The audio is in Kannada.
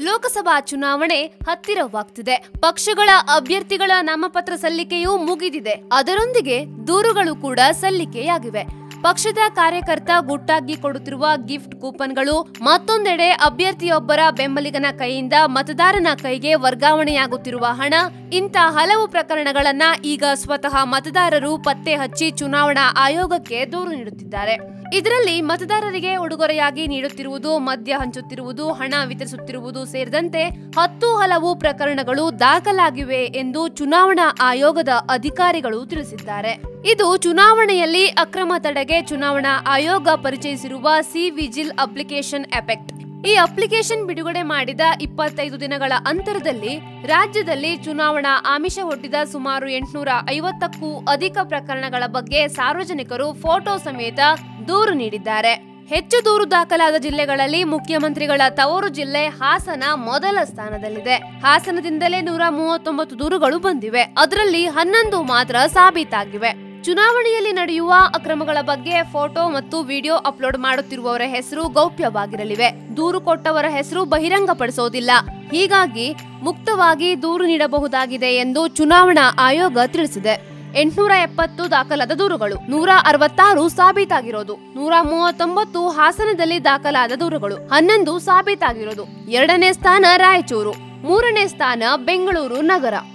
ಲೋಕಸಭಾ ಚುನಾವಣೆ ಹತ್ತಿರವಾಗ್ತಿದೆ. ಪಕ್ಷಗಳ ಅಭ್ಯರ್ಥಿಗಳ ನಾಮಪತ್ರ ಸಲ್ಲಿಕೆಯೂ ಮುಗಿದಿದೆ. ಅದರೊಂದಿಗೆ ದೂರುಗಳು ಕೂಡ ಸಲ್ಲಿಕೆಯಾಗಿವೆ. ಪಕ್ಷದ ಕಾರ್ಯಕರ್ತ ಗುಟ್ಟಾಗಿ ಕೊಡುತ್ತಿರುವ ಗಿಫ್ಟ್ ಕೂಪನ್ಗಳು ಮತ್ತೊಂದೆಡೆ ಅಭ್ಯರ್ಥಿಯೊಬ್ಬರ ಬೆಂಬಲಿಗನ ಕೈಯಿಂದ ಮತದಾರನ ಕೈಗೆ ವರ್ಗಾವಣೆಯಾಗುತ್ತಿರುವ ಹಣ, ಇಂಥ ಹಲವು ಪ್ರಕರಣಗಳನ್ನ ಈಗ ಸ್ವತಃ ಮತದಾರರು ಪತ್ತೆ ಹಚ್ಚಿ ಚುನಾವಣಾ ಆಯೋಗಕ್ಕೆ ದೂರು ನೀಡುತ್ತಿದ್ದಾರೆ. ಇದರಲ್ಲಿ ಮತದಾರರಿಗೆ ಉಡುಗೊರೆಯಾಗಿ ನೀಡುತ್ತಿರುವುದು, ಮದ್ಯ ಹಂಚುತ್ತಿರುವುದು, ಹಣ ವಿತರಿಸುತ್ತಿರುವುದು ಸೇರಿದಂತೆ ಹತ್ತು ಹಲವು ಪ್ರಕರಣಗಳು ದಾಖಲಾಗಿವೆ ಎಂದು ಚುನಾವಣಾ ಆಯೋಗದ ಅಧಿಕಾರಿಗಳು ತಿಳಿಸಿದ್ದಾರೆ. ಇದು ಚುನಾವಣೆಯಲ್ಲಿ ಅಕ್ರಮ ತಡೆಗೆ ಚುನಾವಣಾ ಆಯೋಗ ಪರಿಚಯಿಸಿರುವ ಸಿ ವಿಜಿಲ್ ಅಪ್ಲಿಕೇಶನ್ ಎಫೆಕ್ಟ್. ಈ ಅಪ್ಲಿಕೇಶನ್ ಬಿಡುಗಡೆ ಮಾಡಿದ ಇಪ್ಪತ್ತೈದು ದಿನಗಳ ಅಂತರದಲ್ಲಿ ರಾಜ್ಯದಲ್ಲಿ ಚುನಾವಣಾ ಆಮಿಷ ಒಡ್ಡಿದ ಸುಮಾರು ಎಂಟುನೂರ ಐವತ್ತಕ್ಕೂ ಅಧಿಕ ಪ್ರಕರಣಗಳ ಬಗ್ಗೆ ಸಾರ್ವಜನಿಕರು ಫೋಟೋ ಸಮೇತ ದೂರು ನೀಡಿದ್ದಾರೆ. ಹೆಚ್ಚು ದೂರು ದಾಖಲಾದ ಜಿಲ್ಲೆಗಳಲ್ಲಿ ಮುಖ್ಯಮಂತ್ರಿಗಳ ತವರು ಜಿಲ್ಲೆ ಹಾಸನ ಮೊದಲ ಸ್ಥಾನದಲ್ಲಿದೆ. ಹಾಸನದಿಂದಲೇ ನೂರ ಮೂವತ್ತೊಂಬತ್ತು ದೂರುಗಳು ಬಂದಿವೆ. ಅದರಲ್ಲಿ ಹನ್ನೊಂದು ಮಾತ್ರ ಸಾಬೀತಾಗಿವೆ. ಚುನಾವಣೆಯಲ್ಲಿ ನಡೆಯುವ ಅಕ್ರಮಗಳ ಬಗ್ಗೆ ಫೋಟೋ ಮತ್ತು ವಿಡಿಯೋ ಅಪ್ಲೋಡ್ ಮಾಡುತ್ತಿರುವವರ ಹೆಸರು ಗೌಪ್ಯವಾಗಿರಲಿವೆ. ದೂರು ಕೊಟ್ಟವರ ಹೆಸರು ಬಹಿರಂಗಪಡಿಸೋದಿಲ್ಲ. ಹೀಗಾಗಿ ಮುಕ್ತವಾಗಿ ದೂರು ನೀಡಬಹುದಾಗಿದೆ ಎಂದು ಚುನಾವಣಾ ಆಯೋಗ ತಿಳಿಸಿದೆ. ಎಂಟುನೂರ ಎಪ್ಪತ್ತು ದಾಖಲಾದ ದೂರುಗಳು ನೂರ ಅರವತ್ತಾರು ಸಾಬೀತಾಗಿರೋದು ನೂರ ಮೂವತ್ತೊಂಬತ್ತು ಹಾಸನದಲ್ಲಿ ದಾಖಲಾದ ದೂರುಗಳು, ಹನ್ನೊಂದು ಸಾಬೀತಾಗಿರೋದು, ಎರಡನೇ ಸ್ಥಾನ ರಾಯಚೂರು, ಮೂರನೇ ಸ್ಥಾನ ಬೆಂಗಳೂರು ನಗರ.